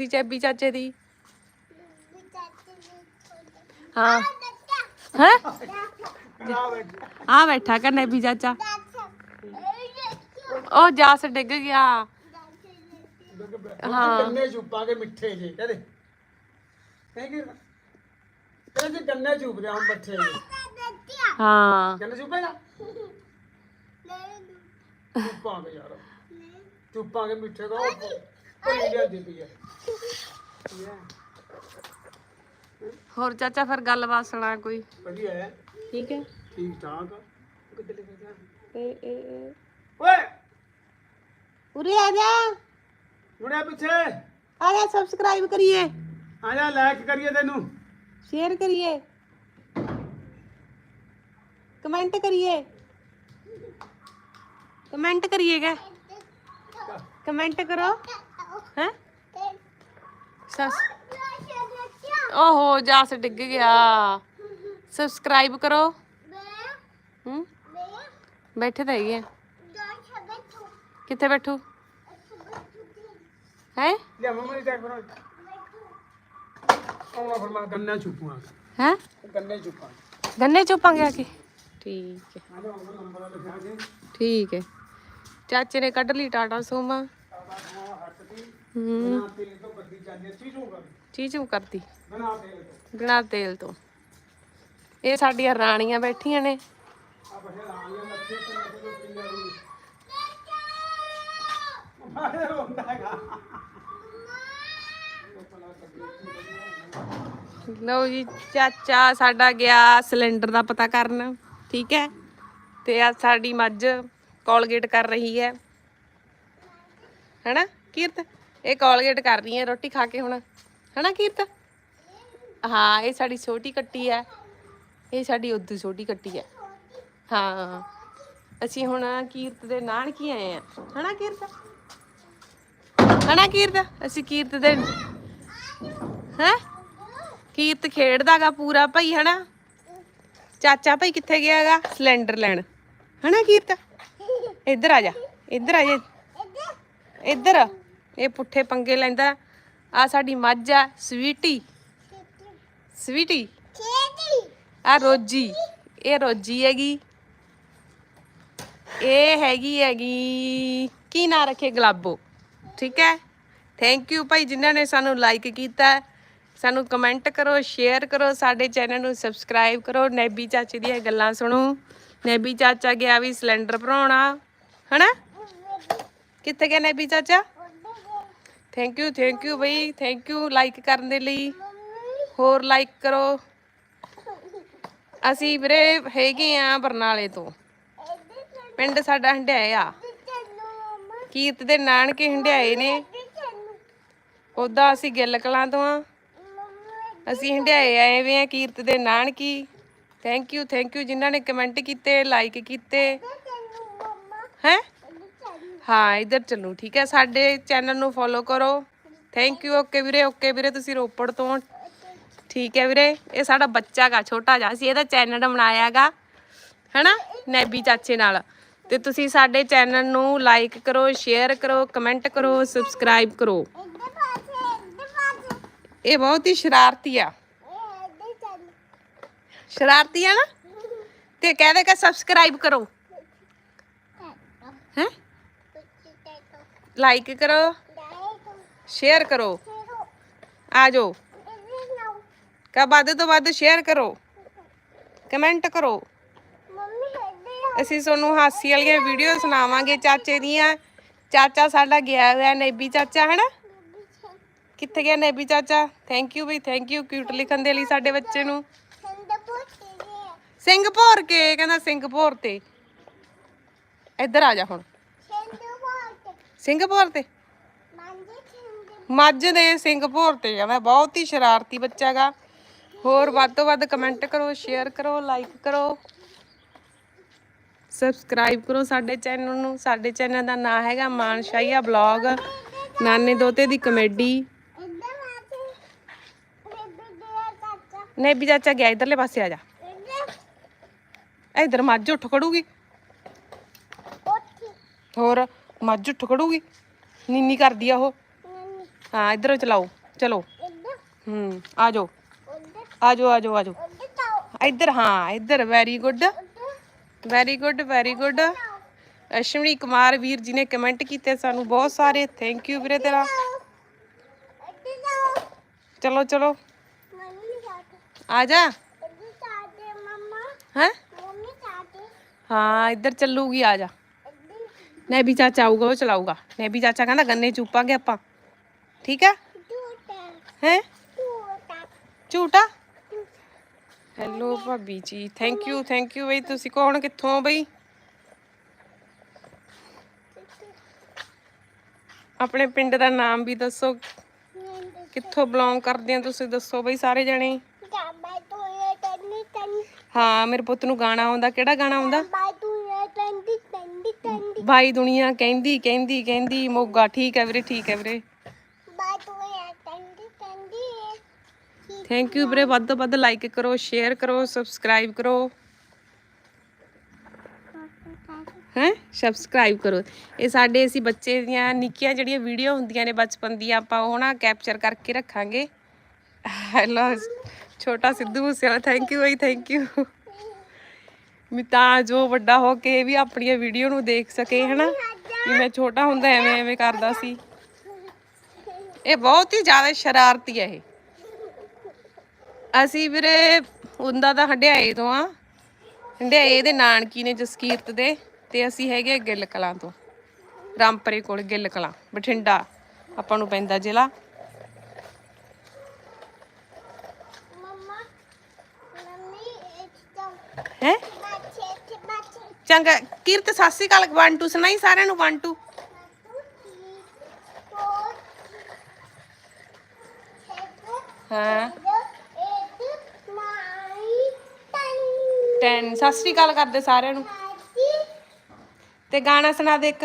ਦੀ ਚੈਬੀ ਚਾਚੇ ਦੀ ਹਾਂ ਹੈ ਆ ਬੈਠਾ ਕਰਨੇ ਵੀ ਚਾਚਾ ਉਹ ਜਾਸ ਡਿੱਗ ਗਿਆ ਹਾਂ ਗੰਨੇ ਚੁੱਪਾ ਕੇ ਮਿੱਠੇ ਜੇ ਕਹਦੇ ਕਹਿ ਕੇ ਕਹਿੰਦੇ ਗੰਨੇ ਚੁੱਪ ਜਾ ਹੁਣ ਮਿੱਠੇ ਜੇ ਹਾਂ ਗੰਨੇ ਚੁੱਪੇਗਾ ਚੁੱਪਾਂ ਕੇ ਯਾਰ ਚੁੱਪਾਂ ਕੇ ਮਿੱਠੇ ਦਾ ਪਈ ਹੋਰ ਚਾਚਾ ਫਿਰ ਗੱਲਬਾਤ ਸੁਣਾ ਕੋਈ? ਵਧੀਆ ਹੈ। ਠੀਕ ਹੈ। ਠੀਕ ਠਾਕ ਓਏ! ਉਰੇ ਆ ਜਾ। ਮੁੜਿਆ ਪਿੱਛੇ। ਆ ਜਾ ਸਬਸਕ੍ਰਾਈਬ ਕਰੀਏ। ਆ ਜਾ ਲਾਈਕ ਕਰੀਏ ਤੈਨੂੰ। ਸ਼ੇਅਰ ਕਰੀਏ। ਕਮੈਂਟ ਕਰੀਏ। ਕਮੈਂਟ ਕਰੀਏਗਾ। ਕਮੈਂਟ ਕਰੋ। ਹੈ ਸਸ ਓਹੋ ਜਾਸ ਡਿੱਗ ਗਿਆ ਸਬਸਕ੍ਰਾਈਬ ਕਰੋ ਹੂੰ ਬੈਠੇ ਤਾਂ ਹੈਗੇ ਆ। ਕਿੱਥੇ ਬੈਠੂ ਹੈ ਲਿਆ ਮੰਮਾ ਨੇ ਟੈਕ ਕਰੋ ਆਉਣਾ ਫਿਰ ਮੈਂ ਗੰਨੇ ਚੁੱਪਾਂ ਹੈ ਗੰਨੇ ਚੁੱਪਾਂ ਗੰਨੇ ਚੋਪਾਂਗੇ ਆ ਕੇ ਠੀਕ ਹੈ। ਆ ਜਾ ਉਹ ਨੰਬਰ ਲਿਖਿਆ ਕੇ ਠੀਕ ਹੈ ਚਾਚੇ ਨੇ ਕੱਢ ਲਈ ਟਾਟਾ ਸੋਮਾ ਹੂੰ ਨਾ ਤੇਲ ਤੋਂ ਬੱਦੀ ਜਾਂਦੀ ਚੀਜ਼ੋਂ ਕਰ ਚੀਚੂ ਕਰਦੀ ਬਣਾ ਤੇਲ ਤੋਂ। ਬਿਨਾਂ ਤੇਲ ਤੋਂ। ਇਹ ਸਾਡੀਆਂ ਰਾਣੀਆਂ ਬੈਠੀਆਂ ਨੇ। ਆ ਤੇ ਪੀਂਦਾ ਰੋਂਦਾ ਹੈਗਾ ਲਓ ਜੀ ਚਾਚਾ ਸਾਡਾ ਗਿਆ ਸਿਲੰਡਰ ਦਾ ਪਤਾ ਕਰਨ ਠੀਕ ਹੈ? ਤੇ ਆ ਸਾਡੀ ਮੱਝ ਕੋਲਗੇਟ ਕਰ ਰਹੀ ਹੈ। ਹੈਨਾ ਕੀਰਤ? ਇਹ ਕੋਲਗੇਟ ਕਰ ਰਹੀ ਹੈ, ਰੋਟੀ ਖਾ ਕੇ ਹੁਣ। ਹੈਨਾ ਕੀਰਤ? ਹਾਂ, ਇਹ ਸਾਡੀ ਛੋਟੀ ਕੱਟੀ ਹੈ। ਇਹ ਸਾਡੀ ਉਦੋਂ ਛੋਟੀ ਕੱਟੀ ਹੈ। ਹਾਂ। ਅਸੀਂ ਹੁਣ ਕੀਰਤ ਦੇ ਨਾਨਕੀ ਆਏ ਆ ਹੈਨਾ ਕੀਰਤ? ਹੈਨਾ ਕੀਰਤ? ਅਸੀਂ ਕੀਰਤ ਦੇ ਹੈ? ਕੀਰਤ ਖੇਡਦਾਗਾ ਪੂਰਾ ਭਾਈ, ਹਨਾ? ਚਾਚਾ ਭਾਈ ਕਿੱਥੇ ਗਿਆਗਾ ਸਿਲੰਡਰ ਲੈਣ। ਹਨਾ ਕੀਰਤ? ਇੱਧਰ ਆ ਜਾ। ਇੱਧਰ ਆ ਜਾ। ਇੱਧਰ। ਇਹ ਪੁੱਠੇ ਪੰਗੇ ਲੈਂਦਾ ਆ ਸਾਡੀ ਮੱਝ ਆ ਸਵੀਟੀ। ਸਵੀਟੀ? ਆ ਰੋਜੀ। ਇਹ ਰੋਜੀ ਹੈਗੀ। ਇਹ ਹੈਗੀ ਹੈਗੀ। ਕੀ ਨਾਂ ਰੱਖੇ ਗਲਾਬੋ? ਠੀਕ ਹੈ। ਥੈਂਕ ਯੂ ਭਾਈ ਜਿਨ੍ਹਾਂ ਨੇ ਸਾਨੂੰ ਲਾਈਕ ਕੀਤਾ ਸਾਨੂੰ ਕਮੈਂਟ ਕਰੋ ਸ਼ੇਅਰ ਕਰੋ, ਸਾਡੇ ਚੈਨਲ ਨੂੰ ਸਬਸਕ੍ਰਾਈਬ ਕਰੋ। ਨੈਬੀ ਚਾਚੇ ਦੀਆਂ ਗੱਲਾਂ ਸੁਣੋ। ਨੈਬੀ ਚਾਚਾ ਗਿਆ ਵੀ ਸਿਲੰਡਰ ਭਰਾਉਣਾ। ਹਨਾ? ਕਿੱਥੇ ਗਿਆ ਨੈਬੀ ਚਾਚਾ? ਥੈਂਕ ਯੂ ਥੈਂਕ ਯੂ ਬਈ। ਥੈਂਕ ਯੂ ਲਾਈਕ ਕਰਨ ਦੇ ਲਈ। ਹੋਰ ਲਾਈਕ ਕਰੋ। ਅਸੀਂ ਵੀਰੇ ਹੈਗੇ ਆ ਬਰਨਾਲੇ ਤੋਂ। ਪਿੰਡ ਸਾਡਾ ਹੰਡਿਆਇਆ। ਕੀਰਤ ਦੇ ਨਾਨਕੇ ਹੰਡਿਆਏ ਨੇ। ਉਦਾਂ ਅਸੀਂ ਗਿੱਲ ਕਲਾਂ ਤੋਂ ਆ। ਅਸੀਂ ਹੰਡਿਆਏ ਆਏ ਵੇ ਆ ਕੀਰਤ ਦੇ ਨਾਨਕੀ। ਥੈਂਕ ਯੂ ਥੈਂਕ ਯੂ ਜਿਨ੍ਹਾਂ ਨੇ ਕਮੈਂਟ ਕੀਤੇ ਲਾਈਕ ਕੀਤੇ। ਹੈ? ਹਾਂ, ਇਧਰ ਚੱਲੂ, ਠੀਕ ਹੈ? ਸਾਡੇ ਚੈਨਲ ਨੂੰ ਫੋਲੋ ਕਰੋ। ਥੈਂਕ ਯੂ ਓਕੇ ਵੀਰੇ ਓਕੇ ਵੀਰੇ, ਤੁਸੀਂ ਰੋਪੜ ਤੋਂ। ਠੀਕ ਹੈ ਵੀਰੇ, ਇਹ ਸਾਡਾ ਬੱਚਾ ਗਾ, ਛੋਟਾ ਜਿਹਾ। ਅਸੀਂ ਇਹਦਾ ਚੈਨਲ ਬਣਾਇਆਗਾ ਹੈਨਾ? ਨੈਬੀ ਚਾਚੇ ਨਾਲ। ਤੇ ਤੁਸੀਂ ਸਾਡੇ ਚੈਨਲ ਨੂੰ ਲਾਈਕ ਕਰੋ ਸ਼ੇਅਰ ਕਰੋ ਕਮੈਂਟ ਕਰੋ ਸਬਸਕ੍ਰਾਈਬ ਕਰੋ। ਇਹ ਬਹੁਤ ਹੀ ਸ਼ਰਾਰਤੀ ਆ। ਸ਼ਰਾਰਤੀ ਆ ਨਾ? ਤੇ ਕਹਦੇ ਕਿ ਸਬਸਕ੍ਰਾਈਬ ਕਰੋ। ਹੈ? ਲਾਈਕ ਕਰੋ ਸ਼ੇਅਰ ਕਰੋ। ਆ ਜਾਓ। ਕਾ ਵੱਧ ਤੋਂ ਵੱਧ ਸ਼ੇਅਰ ਕਰੋ। ਕਮੈਂਟ ਕਰੋ। ਅਸੀਂ ਤੁਹਾਨੂੰ ਹਾਸੀ ਵਾਲੀਆਂ ਵੀਡੀਓ ਸੁਣਾਵਾਂਗੇ ਚਾਚੇ ਦੀਆਂ। ਚਾਚਾ ਸਾਡਾ ਗਿਆ ਹੋਇਆ ਨੇਬੀ ਚਾਚਾ ਹੈਨਾ? ਕਿੱਥੇ ਗਿਆ ਨੇਬੀ ਚਾਚਾ? ਥੈਂਕ ਯੂ ਬਈ ਥੈਂਕ ਯੂ ਕਿਊਟ ਲਿਖਣ ਦੇ ਲਈ ਸਾਡੇ ਬੱਚੇ ਨੂੰ। ਸਿੰਗਪੁਰ ਕੇ ਕਹਿੰਦਾ ਸਿੰਗਪੁਰ ਤੇ। ਇੱਧਰ ਆ ਜਾ ਹੁਣ। ਸਿੰਗਪੁਰ ਤੇ? ਮੱਝ ਦੇ ਸਿੰਗਪੁਰ ਤੇ ਕਹਿੰਦਾ ਬਹੁਤ ਹੀ ਸ਼ਰਾਰਤੀ ਬੱਚਾ ਗਾ। ਹੋਰ ਵੱਧ ਤੋਂ ਵੱਧ ਕਮੈਂਟ ਕਰੋ ਸ਼ੇਅਰ ਕਰੋ ਲਾਈਕ ਕਰੋ। ਸਬਸਕ੍ਰਾਈਬ ਕਰੋ ਸਾਡੇ ਚੈਨਲ ਨੂੰ। ਸਾਡੇ ਚੈਨਲ ਦਾ ਨਾਮ ਹੈਗਾ ਮਾਨਸ਼ਾਹੀਆ ਬਲੌਗ ਨਾਨੇ ਦੋਤੇ ਦੀ ਕਮੇਡੀ ਨਹੀਂ ਨੇਬੀ ਚਾਚਾ ਗਿਆ, ਇਧਰਲੇ ਪਾਸੇ ਆ ਜਾ। ਇਧਰ ਮੱਝ ਉੱਠ ਖੜੂਗੀ। ਹੋਰ? ਮੱਝ ਉੱਠ ਖੜੂਗੀ। ਨੀਨੀ ਕਰਦੀ ਆ ਉਹ। ਹਾਂ ਇਧਰੋਂ ਚਲਾਓ। ਚਲੋ। ਹੂੰ ਆ ਜਾਓ। ਆ ਜਾਓ ਆ ਜਾਓ ਆ ਜਾਓ। ਇੱਧਰ ਹਾਂ ਇੱਧਰ very good very good very good Ashwani Kumar ਵੀਰ ਜੀ ਨੇ ਕਮੈਂਟ ਕੀਤੇ ਸਾਨੂੰ ਬਹੁਤ ਸਾਰੇ। ਥੈਂਕ ਯੂ ਵੀਰੇ ਤੇਰਾ। ਚਲੋ ਚਲੋ। ਆ ਜਾ। ਹੈ? ਹਾਂ ਇੱਧਰ ਚੱਲੂਗੀ ਆ ਜਾ। ਨੈਬੀ ਚਾਚਾ ਆਊਗਾ ਉਹ ਚਲਾਊਗਾ। ਨੈਬੀ ਚਾਚਾ ਕਹਿੰਦਾ ਗੰਨੇ ਚੂਪਾਂਗੇ ਆਪਾਂ। ਠੀਕ ਹੈ? ਹੈ? ਝੂਟਾ? ਹੈਲੋ ਭਾਬੀ ਜੀ ਥੈਂਕ ਯੂ ਥੈਂਕ ਯੂ ਬਈ ਤੁਸੀਂ ਕੌਣ ਕਿੱਥੋਂ ਬਈ? ਆਪਣੇ ਪਿੰਡ ਦਾ ਨਾਮ ਵੀ ਦੱਸੋ। ਕਿੱਥੋਂ ਬਿਲੋਂਗ ਕਰਦੇ ਆ ਤੁਸੀਂ ਦੱਸੋ ਬਈ ਸਾਰੇ ਜਣੇ। ਹਾਂ ਮੇਰੇ ਪੁੱਤ ਨੂੰ ਗਾਣਾ ਆਉਂਦਾ ਕਿਹੜਾ ਗਾਣਾ ਆਉਂਦਾ? ਭਾਈ ਦੁਨੀਆ ਕਹਿੰਦੀ ਕਹਿੰਦੀ ਕਹਿੰਦੀ ਮੋਗਾ ਠੀਕ ਹੈ ਵੀਰੇ ਠੀਕ ਹੈ ਵੀਰੇ। ਥੈਂਕ ਯੂ ਵੀਰੇ ਵੱਧ ਤੋਂ ਵੱਧ ਲਾਈਕ ਕਰੋ ਸ਼ੇਅਰ ਕਰੋ ਸਬਸਕ੍ਰਾਈਬ ਕਰੋ। ਹੈ? ਸਬਸਕ੍ਰਾਈਬ ਕਰੋ। ਇਹ ਸਾਡੇ ਅਸੀਂ ਬੱਚੇ ਦੀਆਂ ਨਿੱਕੀਆਂ ਜਿਹੜੀਆਂ ਵੀਡੀਓ ਹੁੰਦੀਆਂ ਨੇ ਬਚਪਨ ਦੀਆਂ ਆਪਾਂ ਉਹ ਨਾ ਕੈਪਚਰ ਕਰਕੇ ਰੱਖਾਂਗੇ। ਹੈਲੋ ਛੋਟਾ ਸਿੱਧੂ ਮੂਸੇਵਾਲਾ ਥੈਂਕ ਯੂ ਬਈ ਥੈਂਕ ਯੂ ਵੀ ਤਾਂ ਜੋ ਵੱਡਾ ਹੋ ਕੇ ਵੀ ਆਪਣੀਆਂ ਵੀਡੀਓ ਨੂੰ ਦੇਖ ਸਕੇ, ਹਨਾ? ਵੀ ਮੈਂ ਛੋਟਾ ਹੁੰਦਾ ਐਵੇਂ ਐਵੇਂ ਕਰਦਾ ਸੀ। ਇਹ ਬਹੁਤ ਹੀ ਜ਼ਿਆਦਾ ਸ਼ਰਾਰਤੀ ਹੈ ਇਹ। ਅਸੀਂ ਵੀਰੇ ਉਹਦਾ ਤਾਂ ਹੰਡਿਆਏ ਤੋਂ ਆ। ਹੰਡਿਆਏ ਦੇ ਨਾਨਕੀ ਨੇ ਜਸਕੀਰਤ ਦੇ ਤੇ ਅਸੀਂ ਹੈਗੇ ਗਿੱਲ ਕਲਾਂ ਤੋਂ। ਰਾਮਪਰੇ ਕੋਲ ਗਿੱਲ ਕਲਾਂ, ਬਠਿੰਡਾ, ਆਪਾਂ ਨੂੰ ਪੈਂਦਾ ਜ਼ਿਲ੍ਹਾ ਹੈ ਚੰਗਾ ਕੀਰਤ ਸਤਿ ਸ਼੍ਰੀ ਅਕਾਲ 1 2 ਸੁਣਾਈ ਸਾਰਿਆਂ ਨੂੰ 1 2 ਹਾਂ। 10 ਸਤਿ ਸ਼੍ਰੀ ਅਕਾਲ ਕਰਦੇ ਸਾਰਿਆਂ ਨੂੰ। ਤੇ ਗਾਣਾ ਸੁਣਾ ਦੇ ਇੱਕ।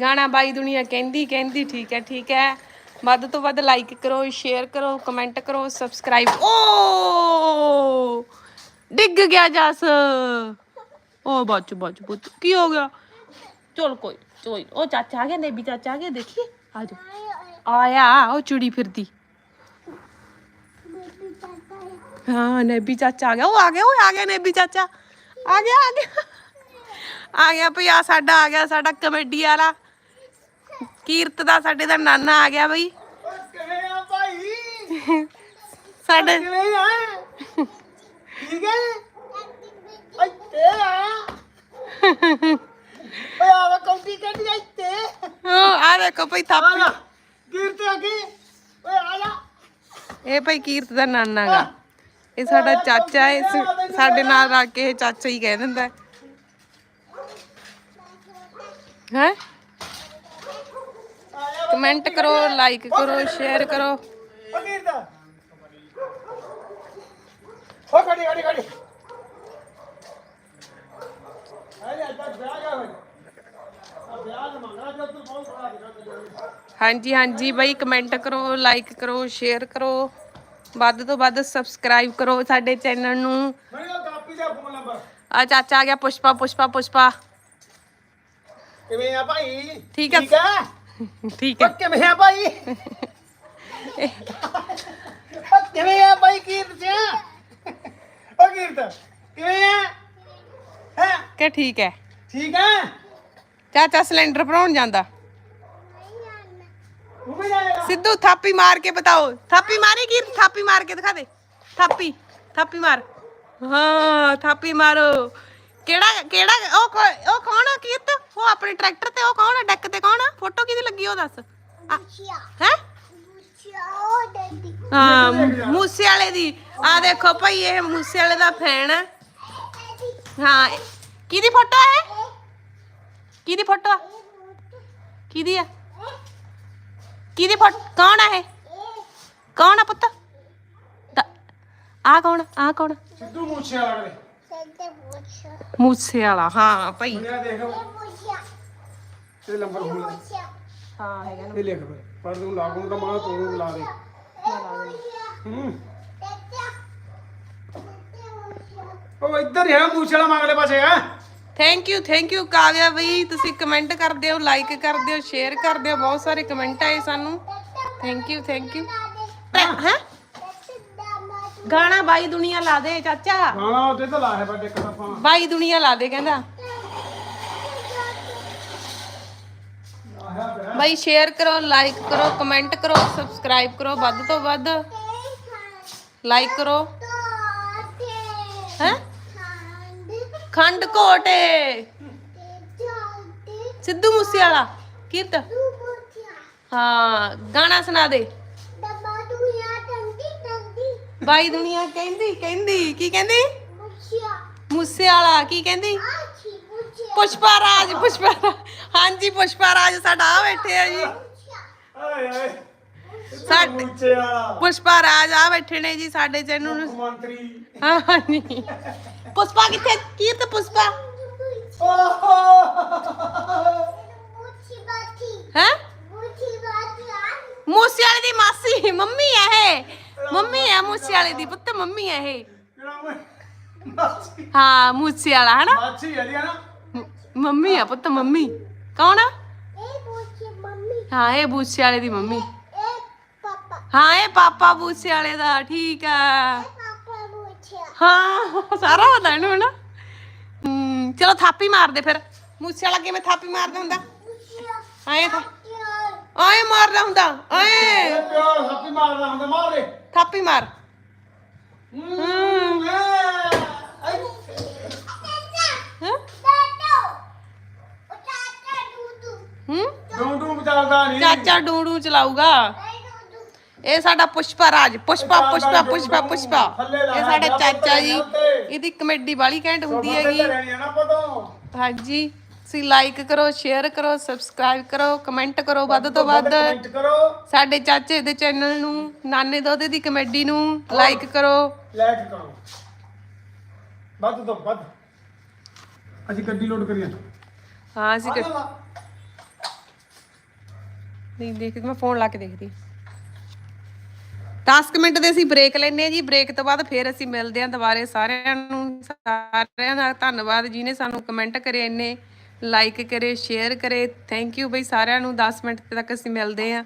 ਗਾਣਾ ਬਾਈ ਦੁਨੀਆ ਕਹਿੰਦੀ ਕਹਿੰਦੀ ਠੀਕ ਹੈ ਠੀਕ ਹੈ। ਵੱਧ ਤੋਂ ਵੱਧ ਲਾਈਕ ਕਰੋ ਸ਼ੇਅਰ ਕਰੋ ਕਮੈਂਟ ਕਰੋ ਸਬਸਕ੍ਰਾਈਬ ਓ! ਡਿੱਗ ਗਿਆ ਜਸ। ਓ ਬੱਚ ਬੱਚ ਪੁੱਤ ਕੀ ਹੋ ਗਿਆ? ਚਲ ਕੋਈ ਚੋਈ ਉਹ ਚਾਚਾ ਆ ਗਿਆ ਨੇਬੀ ਚਾਚਾ ਆ ਗਿਆ ਦੇਖੀਏ। ਆ ਜਾ ਆਇਆ ਉਹ ਚੁੜੀ ਫਿਰਦੀ। ਹਾਂ ਨੇਬੀ ਚਾਚਾ ਆ ਗਿਆ। ਉਹ ਆ ਗਿਆ ਉਹ ਆ ਗਿਆ ਨੇਬੀ ਚਾਚਾ। ਆ ਗਿਆ ਆ ਗਿਆ। ਆ ਗਿਆ ਭਈ ਆ ਸਾਡਾ ਆ ਗਿਆ ਸਾਡਾ ਕਮੇਡੀ ਵਾਲਾ। ਕੀਰਤ ਦਾ ਸਾਡੇ ਦਾ ਨਾਨਾ ਆ ਗਿਆ ਬਈ। ਓਏ ਕਿਵੇਂ ਆ ਭਾਈ? ਸਾਡੇ ਕਿਵੇਂ ਆ? ਠੀਕ ਹੈ ਓਏ ਤੇ ਆ। ਓਏ ਆਵਾ ਕੌਂਟੀ ਕੱਢੀ ਇੱਥੇ। ਉਹ ਆ ਦੇਖੋ ਭਈ ਆ ਥਾਪੀ ਜਾ ਕੀਰਤ ਆ ਗਈ। ਓਏ ਆ ਜਾ ਇਹ ਭਈ ਕੀਰਤ ਦਾ ਨਾਨਾ ਗਾ। ਇਹ ਸਾਡਾ ਚਾਚਾ ਹੈ ਸਾਡੇ ਨਾਲ ਕੇ ਇਹ ਚਾਚਾ ਹੀ ਕਹਿ ਦਿੰਦਾ ਹੈ। ਕਮੈਂਟ ਕਰੋ ਲਾਈਕ ਕਰੋ ਸ਼ੇਅਰ ਕਰੋ। ਕੀਰਤ। ਹੋ ਖੜੀ ਖੜੀ ਖੜੀ। ਹਾਂਜੀ ਹਾਂਜੀ ਬਈ ਕਮੈਂਟ ਕਰੋ ਲਾਈਕ ਕਰੋ ਸ਼ੇਅਰ ਕਰੋ। ਵੱਧ ਤੋਂ ਵੱਧ ਸਬਸਕ੍ਰਾਈਬ ਕਰੋ ਸਾਡੇ ਚੈਨਲ ਨੂੰ। ਆ ਚਾਚਾ ਆ ਗਿਆ ਪੁਸ਼ਪਾ ਪੁਸ਼ਪਾ ਪੁਸ਼ਪਾ। ਕਿਵੇਂ ਆ ਭਾਈ? ਠੀਕ ਆ। ਠੀਕ ਆ? ਕਿਵੇਂ ਆ ਭਾਈ? ਕਿਵੇਂ ਆ ਭਾਈ ਕੀਰਤ ਸਿਆ ਓ ਕੀਰਤ ਕਿਵੇਂ ਆ? ਹੈ? ਕਿ ਠੀਕ ਹੈ ਠੀਕ ਆ? ਚਾਚਾ ਸਿਲੰਡਰ ਭਰਾਉਣ ਜਾਂਦਾ। ਤੂੰ ਵੀ ਜਾਏਗਾ। ਸਿੱਧੂ ਥਾਪੀ ਮਾਰ ਕੇ ਬਤਾਓ। ਥਾਪੀ ਮਾਰੀ ਕੀ ਥਾਪੀ ਮਾਰ ਕੇ ਦਿਖਾ ਦੇ। ਥਾਪੀ ਥਾਪੀ ਮਾਰ। ਹਾਂ ਥਾਪੀ ਮਾਰੋ। ਕਿਹੜਾ ਕਿਹੜਾ ਉਹ ਕੌ- ਉਹ ਕੌਣ ਆ ਕੀਰਤ? ਉਹ ਆਪਣੇ ਟਰੈਕਟਰ ਤੇ ਉਹ ਕੌਣ ਆ? ਡੈਕ ਤੇ ਕੌਣ ਆ? ਫੋਟੋ ਕਿਹਦੀ ਲੱਗੀ ਉਹ ਦੱਸ। ਹੈ? ਹਾਂ ਮੂਸੇ ਵਾਲੇ ਦੀ। ਆ ਦੇਖੋ ਭਾਈ ਇਹ ਮੂਸੇ ਵਾਲੇ ਦਾ ਫੈਨ ਹੈ ਹਾਂ ਇਹ- ਕਿਹਦੀ ਫੋਟੋ ਹੈ ਕਿਹਦੀ ਫੋਟੋ ਆ ਕਿਹਦੀ ਆ ਕਿਹਦੀ ਫੋਟੋ ਕੌਣ ਆ ਇਹ ਕੌਣ ਆ ਪੁੱਤ ਆ ਕੌਣ ਆ ਕੌਣ ਸਿੱਧੂ ਮੂਛੇ ਵਾਲਾ ਕਰੇ ਮੂਸੇ ਵਾਲਾ ਹਾਂ ਭਾਈ ਸੁਣਿਆ ਦੇਖ ਤੇ ਨੰਬਰ ਫੋਨ ਹਾਂ ਹੈਗਾ ਇਹ ਲਿਖ ਫਿਰ ਪਰ ਤੂੰ ਲਾਗੂ ਦਾ ਮਾਂ ਤੂੰ ਬੁਲਾ ਦੇ ਹੂੰ ਉਹ ਇੱਧਰ ਹੀ ਮੂਛੇ ਵਾਲਾ ਮੰਗਲੇ ਪਾਸੇ ਹੈ thank you thank you Kavya ਬਈ। ਤੁਸੀਂ ਕਮੈਂਟ ਕਰਦੇ ਹੋ ਲਾਈਕ ਕਰਦੇ ਹੋ ਸ਼ੇਅਰ ਕਰਦੇ ਹੋ। ਬਹੁਤ ਸਾਰੇ ਕਮੈਂਟ ਆਏ ਸਾਨੂੰ। ਥੈਂਕ ਯੂ ਥੈਂਕ ਯੂ ਹੈ। ਗਾਣਾ ਬਾਈ ਦੁਨੀਆ ਲਾ ਦੇ ਚਾਚਾ। ਗਾਣਾ ਉਹਦੇ ਤੇ ਲਾਇਆ ਬਾ ਇੱਕ ਆਪਾਂ। ਬਾਈ ਦੁਨੀਆ ਲਾ ਦੇ ਕਹਿੰਦਾ। ਬਾਈ ਸ਼ੇਅਰ ਕਰੋ ਲਾਈਕ ਕਰੋ ਕਮੈਂਟ ਕਰੋ ਸਬਸਕ੍ਰਾਈਬ ਕਰੋ ਵੱਧ ਤੋਂ ਵੱਧ। ਲਾਈਕ ਕਰੋ। ਹੈ? ਖੰਡ ਕੋਟੇ ਸਿੱਧੂ ਮੂਸੇ ਵਾਲਾ ਕੀਰਤ। ਹਾਂ ਗਾਣਾ ਸੁਣਾ ਦੇ। ਬਾਈ ਦੁਨੀਆ ਕਹਿੰਦੀ ਕਹਿੰਦੀ ਕੀ ਕਹਿੰਦੀ? ਮੂਸੇ ਵਾਲਾ ਕੀ ਕਹਿੰਦੀ? ਪੁਸ਼ਪਾ ਰਾਜ ਪੁਸ਼ਪਾ। ਹਾਂਜੀ ਪੁਸ਼ਪਾ ਰਾਜ ਸਾਡਾ ਆ ਬੈਠੇ ਆ ਜੀ। ਸਾਡੇ ਪੁਸ਼ਪਾ ਰਾਜ ਆ ਬੈਠੇ ਨੇ ਜੀ ਸਾਡੇ ਚੈਨਲ ਨੂੰ। ਮੰਤਰੀ। ਹਾਂ ਹਾਂਜੀ। ਪੁਸ਼ਪਾ ਕਿੱਥੇ ਕੀਰਤ ਪੁਸ਼ਪਾ ਹੈ ਮੂਸੇ ਵਾਲੇ ਦੀ ਮਾਸੀ ਮੰਮੀ ਆ ਇਹ ਮੰਮੀ ਆ ਮੂਸੇ ਵਾਲੇ ਦੀ ਪੁੱਤ ਮੰਮੀ ਆ ਇਹ ਕਿਹੜਾ ਮੈਂ ਮਾਛੀ ਹਾਂ ਮੂਸੇ ਵਾਲਾ ਹਨਾ ਮਾਛੀ ਹੈ ਨਾ ਮ- ਮੰਮੀ ਆ ਪੁੱਤ ਮੰਮੀ ਕੌਣ ਆ ਹਾਂ ਇਹ ਬੂਸੇ ਵਾਲੇ ਦੀ ਮੰਮੀ ਹਾਂ ਇਹ ਪਾਪਾ ਬੂਸੇ ਵਾਲੇ ਦਾ ਠੀਕ ਆ ਹਾਂ ਸਾਰਾ ਪਤਾ ਇਹਨੂੰ ਹਨਾ। ਹਮ, ਚਲੋ ਥਾਪੀ ਮਾਰ ਦੇ ਫਿਰ। ਮੂਸੇ ਵਾਲਾ ਕਿਵੇਂ ਥਾਪੀ ਮਾਰਦਾ ਹੁੰਦਾ? ਆਏ ਥਾ ਆਏ ਮਾਰਦਾ ਹੁੰਦਾ ਆਏ। ਪਿਓ ਮਾਰਦਾ ਹੁੰਦਾ ਮਾਰ ਦੇ। ਥਾਪੀ ਮਾਰ। ਹੂੰ। ਹੈਂ? ਹੂੰ ਡੂੰ ਡੂੰ ਨਹੀਂ ਚਾਚਾ ਡੂਡੂ ਚਲਾਊਗਾ। ਇਹ ਸਾਡਾ ਪੁਸ਼ਪਾ ਰਾਜ ਪੁਸ਼ਪਾ ਪੁਸ਼ਪਾ ਪੁਸ਼ਪਾ ਪੁਸ਼ਪਾ। ਇਹ ਸਾਡਾ ਚਾਚਾ ਜੀ ਇਹਦੀ ਕਮੇਡੀ ਵਾਲੀ ਘੈਂਟ ਹੁੰਦੀ ਹੈਗੀ। ਹਾਂਜੀ ਤੁਸੀਂ ਲਾਈਕ ਕਰੋ ਸ਼ੇਅਰ ਕਰੋ ਸਬਸਕ੍ਰਾਈਬ ਕਰੋ ਕਮੈਂਟ ਕਰੋ ਵੱਧ ਤੋਂ ਵੱਧ ਸਾਡੇ ਚਾਚੇ ਦੇ ਚੈਨਲ ਨੂੰ ਨਾਨੇ ਦੋਦੇ ਦੀ ਕਮੇਡੀ ਨੂੰ ਲਾਈਕ ਕਰੋ। ਲਾਈਕ ਕਰੋ। ਵੱਧ ਤੋਂ ਵੱਧ। ਅਸੀਂ ਗੱਡੀ ਲੋਡ ਕਰੀਏ। ਹਾਂ ਅਸੀਂ ਨਹੀਂ ਦੇਖ ਮੈਂ ਫੋਨ ਲਾ ਕੇ ਦੇਖਦੀ। 10 ਮਿੰਟ ਦੇ ਅਸੀਂ ਬ੍ਰੇਕ ਲੈਨੇ ਆ ਜੀ। ਬ੍ਰੇਕ ਤੋਂ ਬਾਅਦ ਫਿਰ ਅਸੀਂ ਮਿਲਦੇ ਹਾਂ ਦੁਬਾਰੇ ਸਾਰਿਆਂ ਨੂੰ। ਸਾਰਿਆਂ ਦਾ ਧੰਨਵਾਦ ਜਿਨੇ ਸਾਨੂੰ ਕਮੈਂਟ ਕਰੇ ਇੰਨੇ ਲਾਈਕ ਕਰੇ ਸ਼ੇਅਰ ਕਰੇ। ਥੈਂਕ ਯੂ ਬਈ ਸਾਰਿਆਂ ਨੂੰ। 10 ਮਿੰਟ ਤੱਕ ਅਸੀਂ ਮਿਲਦੇ ਹਾਂ।